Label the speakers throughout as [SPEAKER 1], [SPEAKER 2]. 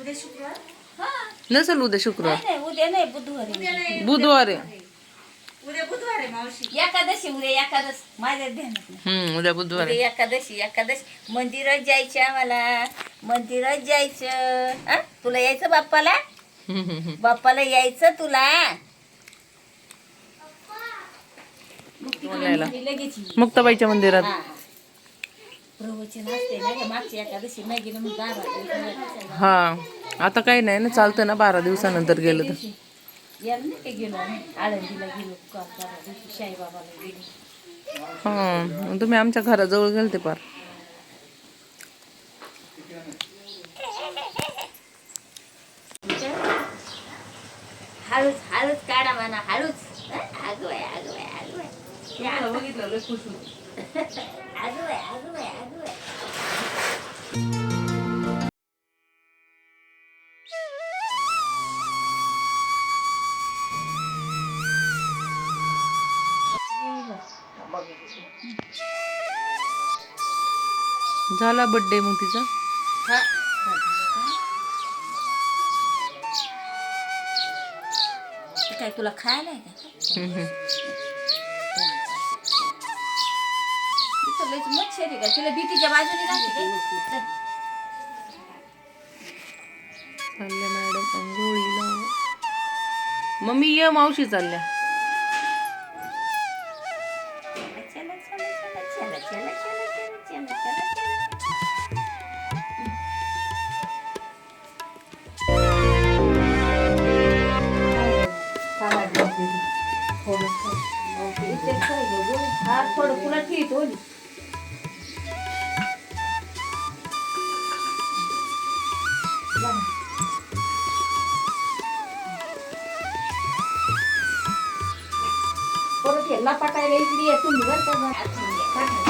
[SPEAKER 1] उद्या
[SPEAKER 2] शुक्रवार
[SPEAKER 1] हा.
[SPEAKER 2] नसेल उद्या शुक्रवार
[SPEAKER 1] नाही उद्या नाही बुधवार आहे.
[SPEAKER 2] बुधवार आहे
[SPEAKER 1] उद्या बुधवार आहे मावशी एकादशी उद्या एकादश माझ्या ध्यानात नाही
[SPEAKER 2] हम्म उद्या बुधवार आहे
[SPEAKER 1] उद्या एकादशी एकादशी मंदिरात जायचं आम्हाला मंदिरात जायचं हा? तुला यायचं बाप्पाला
[SPEAKER 2] हम्म, हम्म, हम्म.
[SPEAKER 1] बाप्पाला यायचं तुला. लगेच ये.
[SPEAKER 2] मुक्ताबाईच्या मंदिरात
[SPEAKER 1] हा. प्रवचन असते ना ग, मागच्या एकादशी नाही गेलं मग दहा बारा दिवसाला.
[SPEAKER 2] हा आता काही नाही ना चालतं ना बारा दिवसानंतर गेलं तर.
[SPEAKER 1] याला नाही का गेलो आम्ही? आळंदीला गेलो का बारा दिवशी साईबाबाला गेलो.
[SPEAKER 2] हा तुम्ही आमच्या घराजवळ गेलते पार.
[SPEAKER 1] हळूच हळूच काढा म्हणा हळूच. आगवाय आगवाय आगवाय
[SPEAKER 3] बघितलं खुश होती.
[SPEAKER 2] झाला बर्थडे मग तिचा?
[SPEAKER 1] हा. काय तुला खायला आहे का? का? तिला भीतीच्या बाजूने
[SPEAKER 2] जाते मॅडम अंघोळीला मम्मी ये मावशी चालल्या.
[SPEAKER 1] थोडं पुन्हा ठीक होईल पटायला इकडे तुम्ही बरं का?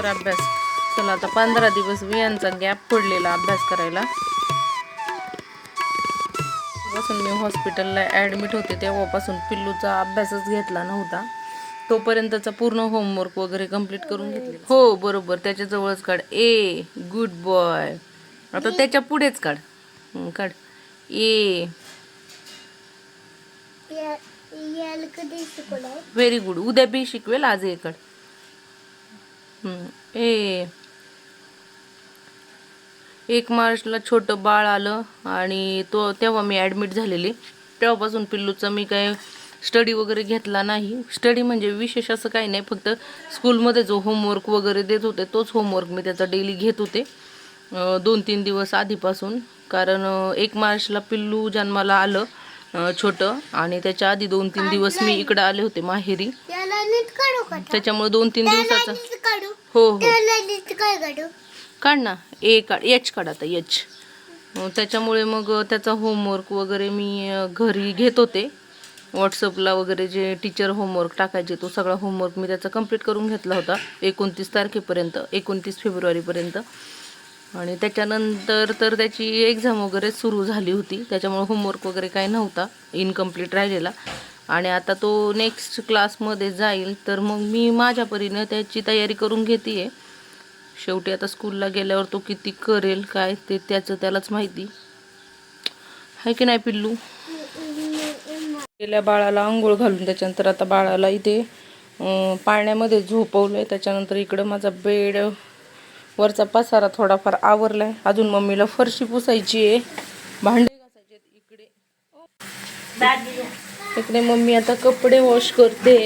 [SPEAKER 2] कर अभ्यास. चला आता पंधरा दिवस वियांचा गॅप पडलेला अभ्यास करायला. पासून मी हॉस्पिटलला ॲडमिट होते तेव्हापासून पिल्लूचा अभ्यासच घेतला नव्हता. तोपर्यंतचा पूर्ण होमवर्क वगैरे कंप्लीट करून घेतले हो बरोबर. त्याच्या जवळच काढ. ए गुड बॉय आता त्याच्या पुढेच काढ. हं, काढ. ए. व्हेरी गुड उद्या बी शिकवेल आज ए काढ. हं, ए. एक मार्चला छोटं बाळ आलं आणि तो तेव्हा मी ॲडमिट झालेली. तेव्हापासून पिल्लूचा मी काय स्टडी वगैरे घेतला नाही. स्टडी म्हणजे विशेष असं काही नाही फक्त स्कूलमध्ये जो होमवर्क वगैरे देत होते तोच होमवर्क मी त्याचा डेली घेत होते. दोन तीन दिवस आधीपासून. कारण एक मार्चला पिल्लू जन्माला आलं. छोटं. आणि त्याच्या आधी दोन तीन दिवस मी इकडं आले होते माहेरी. त्याच्यामुळे दोन तीन दिवसाचं हो हो.
[SPEAKER 4] काढू?
[SPEAKER 2] ना. ए काढ. एच काढ आता एच त्याच्यामुळे मग त्याचा होमवर्क वगैरे मी घरी घेत होते. व्हॉट्सअपला वगैरे जे टीचर होमवर्क टाकायचे तो सगळा होमवर्क मी त्याचा कंप्लीट करून घेतला होता. एकोणतीस तारखेपर्यंत एकोणतीस फेब्रुवारीपर्यंत. आणि त्याच्यानंतर तर त्याची एक्झाम वगैरे सुरू झाली होती. त्याच्यामुळे होमवर्क वगैरे काही नव्हता. इनकम्प्लीट राहिलेला. आणि आता तो नेक्स्ट क्लासमध्ये जाईल. तर मग मी माझ्या परीनं त्याची तयारी करून घेते आहे शेवटी आता स्कूलला गेल्यावर तो किती करेल काय ते त्याचं त्यालाच माहिती. आहे की नाही पिल्लू? गेल्या बाळाला आंघोळ घालून त्याच्यानंतर आता बाळाला इथे पाण्यामध्ये झोपवलं आहे त्याच्यानंतर इकडं माझा बेड वरचा पसारा थोडाफार आवरलाय. अजून मम्मीला फरशी पुसायची आहे. भांडे घासायचे इकडे. इकडे मम्मी आता कपडे वॉश करते.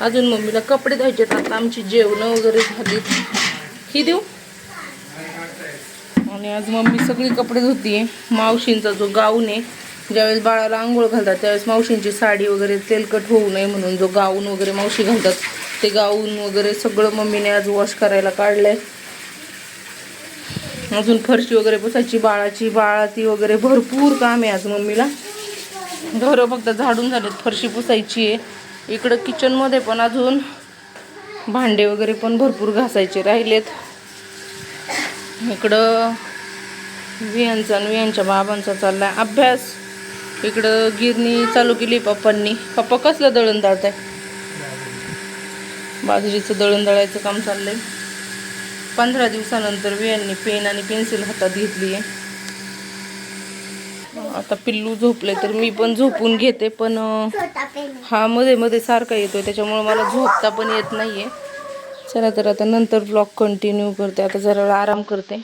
[SPEAKER 2] अजून मम्मीला कपडे धुवायचे आता आमची जेवणं वगैरे झाली. ही देऊ? आणि आज मम्मी सगळी कपडे धुतीये मावशींचा जो गाऊन आहे ज्यावेळेस बाळाला आंघोळ घालतात त्यावेळेस मावशींची साडी वगैरे तेलकट होऊ नये म्हणून जो गाऊन वगैरे मावशी घालतात ते गाऊन वगैरे सगळं मम्मीने आज वॉश करायला काढलंय. अजून फरशी वगैरे पुसायची बाळाची बाळाती वगैरे भरपूर काम आहे आज मम्मीला. घरं फक्त झाडून झालेत फरशी पुसायची आहे. इकडं किचनमध्ये पण अजून भांडे वगैरे पण भरपूर घासायचे राहिलेत. इकडं वियांचा आणि वियांच्या बाबांचा चाललाय अभ्यास. इकडं गिरणी चालू केली पप्पांनी. पप्पा कसलं दळण दळताय? बाजरीचं दळण दळायचं काम चाललंय. पंधरा दिवसानंतर वियांनी पेन आणि पेन्सिल हातात घेतली आहे. आता पिल्लू झोपले तर मी पण झोपून घेते पण हा मध्ये मध्ये सारखा येतोय त्याच्यामुळे मला झोपता पण येत नाहीये. चला तर आता नंतर ब्लॉग कंटिन्यू करते आता जरा आराम करते.